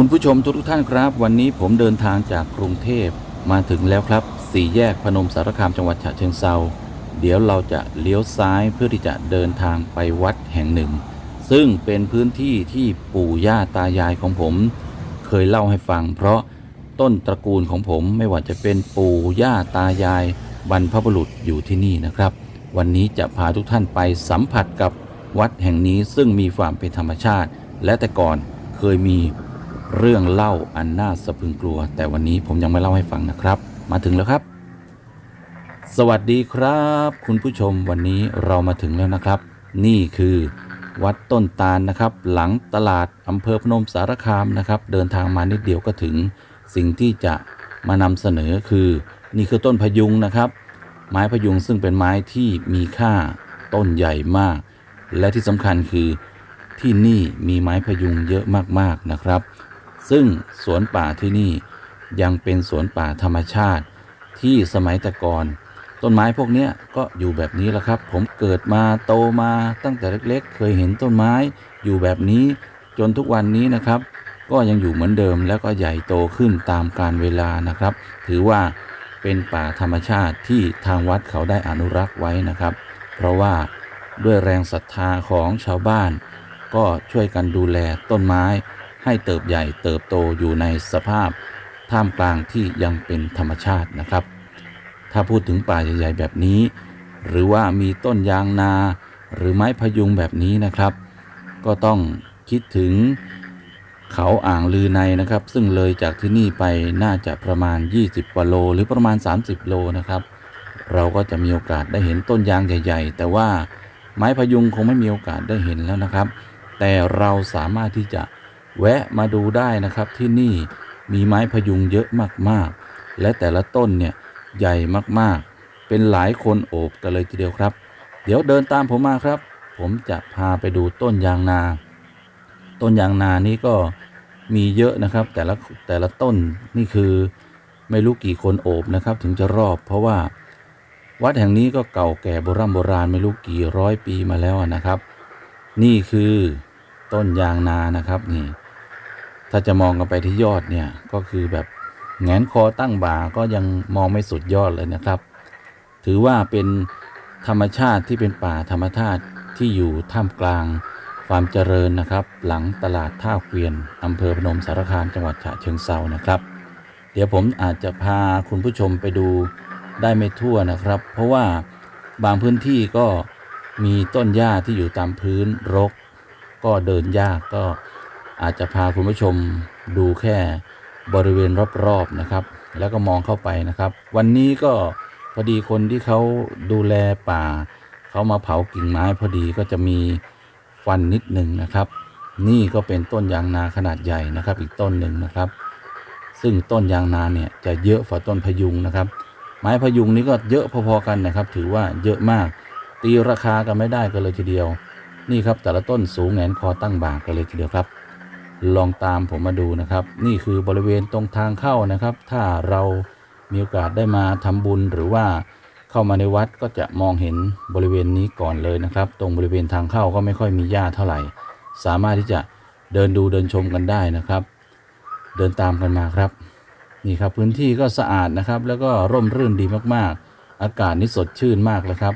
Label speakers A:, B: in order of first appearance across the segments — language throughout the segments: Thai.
A: คุณผู้ชมทุกท่านครับ วันนี้ผมเดินทางจากกรุงเทพมาถึงแล้วครับสี่แยกพนมสารคามจังหวัดฉะเชิงเซาเดี๋ยวเราจะเลี้ยวซ้ายเพื่อที่จะเดินทางไปวัดแห่งหนึ่ง ซึ่งเป็นพื้นที่ที่ปู่ย่าตายายของผม เคยเล่าให้ฟัง เพราะต้นตระกูลของผมไม่ว่าจะเป็นปู่ย่าตายาย บรรพบุรุษอยู่ที่นี่นะครับ วันนี้จะพาทุกท่านไปสัมผัสกับวัดแห่งนี้ซึ่งมีความเป็นธรรมชาติ และแต่ก่อนเคยมี เรื่องเล่าอันน่าสะพึงกลัว แต่วันนี้ผมยังไม่เล่าให้ฟังนะครับ มาถึงแล้วครับ สวัสดีครับ คุณผู้ชมวันนี้เรามาถึงแล้วนะครับ นี่คือวัดต้นตาลนะครับ หลังตลาดอำเภอพนมสารคามนะครับ เดินทางมานิดเดียวก็ถึง สิ่งที่จะมานำเสนอคือ นี่คือต้นพยุงนะครับ ไม้พยุงซึ่งเป็นไม้ที่มีค่าต้นใหญ่มาก และที่สำคัญคือที่นี่มีไม้พยุงเยอะมากๆนะครับ ซึ่งสวนป่าที่นี่ยังเป็นสวนป่าธรรมชาติ ที่สมัยแต่ก่อน ต้นไม้พวกนี้ก็อยู่แบบนี้แหละครับ ผมเกิดมาโตมาตั้งแต่เล็ก ๆ เคยเห็นต้นไม้อยู่แบบนี้จนทุกวันนี้นะครับ ก็ยังอยู่เหมือนเดิมแล้วก็ใหญ่โตขึ้นตามกาลเวลานะครับ ถือว่าเป็นป่าธรรมชาติที่ทางวัดเขาได้อนุรักษ์ไว้นะครับ เพราะว่าด้วยแรงศรัทธาของชาวบ้าน ก็ช่วยกันดูแลต้นไม้ ให้เติบใหญ่เติบโตอยู่ในสภาพท่ามกลางที่ยังเป็นธรรมชาตินะครับ ถ้าพูดถึงป่าใหญ่ๆแบบนี้ หรือว่ามีต้นยางนา หรือไม้พยุงแบบนี้นะครับ ก็ต้องคิดถึงเขาอ่างลือในนะครับ ซึ่งเลยจากที่นี่ไปน่าจะประมาณ 20กว่าโล หรือประมาณ 30 โลนะครับ เราก็จะมีโอกาสได้เห็นต้นยางใหญ่ ๆ แต่ว่าไม้พยุงคงไม่มีโอกาสได้เห็นแล้วนะครับ แต่เราสามารถที่จะ แวะมาดูได้นะครับที่นี่มีไม้พยุงเยอะมากๆ และแต่ละต้นเนี่ยใหญ่มากๆ เป็นหลายคนโอบกันเลยทีเดียวครับ เดี๋ยวเดินตามผมมาครับ ผมจะพาไปดูต้นยางนา ต้นยางนานี่ก็มีเยอะนะครับ แต่ละแต่ละต้นนี่คือไม่รู้กี่คนโอบนะครับ ถึงจะรอบ เพราะว่าวัดแห่งนี้ก็เก่าแก่โบราณโบราณไม่รู้กี่ร้อยปีมาแล้วนะครับ นี่คือต้นยางนานะครับนี่ ถ้าจะมองกันไปที่ยอดเนี่ยก็คือแบบแงนคอตั้งบ่าก็ยังมองไม่สุดยอดเลยนะครับ ถือว่าเป็นธรรมชาติที่เป็นป่าธรรมชาติที่อยู่ท่ามกลางความเจริญนะครับ หลังตลาดท่าเกวียนอำเภอพนมสารคามจังหวัดฉะเชิงเซานะครับ เดี๋ยวผมอาจจะพาคุณผู้ชมไปดูได้ไม่ทั่วนะครับ เพราะว่าบางพื้นที่ก็มีต้นหญ้าที่อยู่ตามพื้นรก ก็เดินยากก็ อาจจะพาคุณผู้ชมดูแค่บริเวณรอบๆนะครับ แล้วก็มองเข้าไปนะครับ วันนี้ก็พอดีคนที่เขาดูแลป่าเขามาเผากิ่งไม้พอดีก็จะมีฟันนิดหนึ่งนะครับ นี่ก็เป็นต้นยางนาขนาดใหญ่นะครับ อีกต้นหนึ่งนะครับ ซึ่งต้นยางนาเนี่ยจะเยอะกว่าต้นพยุงนะครับ ไม้พยุงนี้ก็เยอะพอๆกันนะครับ ถือว่าเยอะมาก ตีราคากันไม่ได้กันเลยทีเดียว นี่ครับแต่ละต้นสูงแหงนคอตั้งบ่ากันเลยทีเดียวครับ ลองตามผมมาดูนะครับ นี่คือบริเวณตรงทางเข้านะครับ ถ้าเรามีโอกาสได้มาทำบุญหรือว่าเข้ามาในวัดก็จะมองเห็นบริเวณนี้ก่อนเลยนะครับ ตรงบริเวณทางเข้าก็ไม่ค่อยมีหญ้าเท่าไหร่ สามารถที่จะเดินดูเดินชมกันได้นะครับ เดินตามกันมาครับนี่ครับพื้นที่ก็สะอาดนะครับ แล้วก็ร่มรื่นดีมากๆ อากาศนี่สดชื่นมากเลยครับ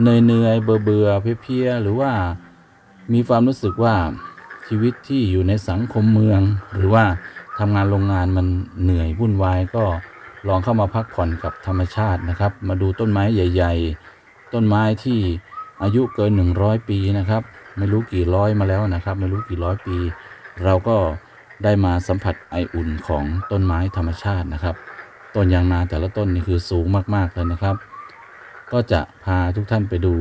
A: เหนื่อยเนื่อยๆเบื่อเบื่อเพียๆหรือว่ามีความรู้สึกว่า ชีวิตที่อยู่ในสังคมเมือง หรือว่าทำงานโรงงานมันเหนื่อยวุ่นวายก็ลองเข้ามาพักผ่อนกับธรรมชาตินะครับ มาดูต้นไม้ใหญ่ ๆ ต้นไม้ที่อายุเกิน 100 ปีนะครับ ไม่รู้กี่ร้อยมาแล้วนะครับ ไม่รู้กี่ร้อยปี เราก็ได้มาสัมผัสไออุ่นของต้นไม้ธรรมชาตินะครับต้นยางนาแต่ละต้นนี่คือสูงมากๆเลยนะครับ ก็จะพาทุกท่านไปดู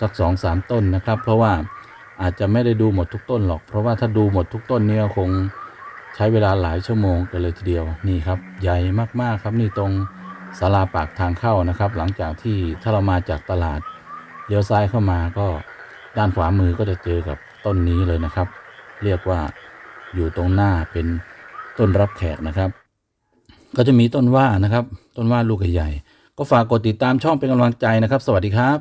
A: สักสองสามต้นนะครับ เพราะว่า อาจจะไม่ได้ดูหมดทุกต้นหรอก เพราะว่าถ้าดูหมดทุกต้นเนี่ยคงใช้เวลาหลายชั่วโมงกันเลยทีเดียวนี่ครับ ใหญ่มากๆครับนี่ตรงศาลาปากทางเข้านะครับ หลังจากที่ถ้าเรามาจากตลาดเลี้ยวซ้ายเข้ามาก็ด้านขวามือก็จะเจอกับต้นนี้เลยนะครับ เรียกว่าอยู่ตรงหน้าเป็นต้นรับแขกนะครับ ก็จะมีต้นว่านะครับ ต้นว่าลูกใหญ่ๆก็ฝากกดติดตามช่องเป็นกำลังใจนะครับ สวัสดีครับ